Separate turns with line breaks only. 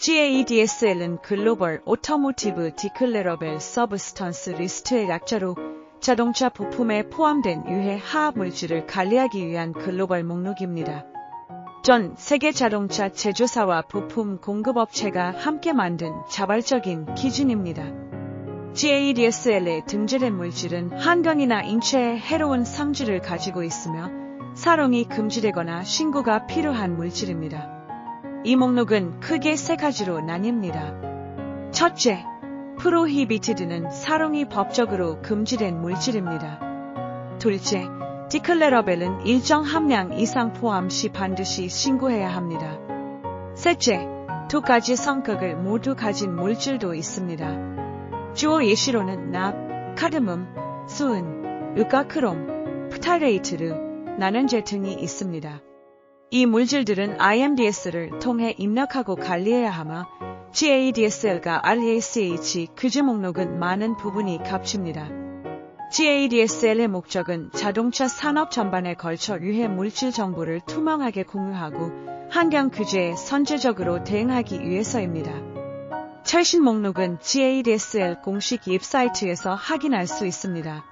GADSL은 글로벌 오토모티브 디클레러벨 서브스턴스 리스트의 약자로 자동차 부품에 포함된 유해 화학 물질을 관리하기 위한 글로벌 목록입니다. 전 세계 자동차 제조사와 부품 공급업체가 함께 만든 자발적인 기준입니다. GADSL에 등재된 물질은 환경이나 인체에 해로운 성질을 가지고 있으며 사용이 금지되거나 신고가 필요한 물질입니다. 이 목록은 크게 세 가지로 나뉩니다. 첫째, 프로히비티드는 사용이 법적으로 금지된 물질입니다. 둘째, 디클레러벨은 일정 함량 이상 포함 시 반드시 신고해야 합니다. 셋째, 두 가지 성격을 모두 가진 물질도 있습니다. 주요 예시로는 납, 카드뮴, 수은, 으가크롬, 프타레이트르, 나는제 등이 있습니다. 이 물질들은 IMDS를 통해 입력하고 관리해야 하며 GADSL과 RACH 규제 목록은 많은 부분이 겹칩니다. GADSL의 목적은 자동차 산업 전반에 걸쳐 유해 물질 정보를 투명하게 공유하고 환경 규제에 선제적으로 대응하기 위해서입니다. 최신 목록은 GADSL 공식 웹사이트에서 확인할 수 있습니다.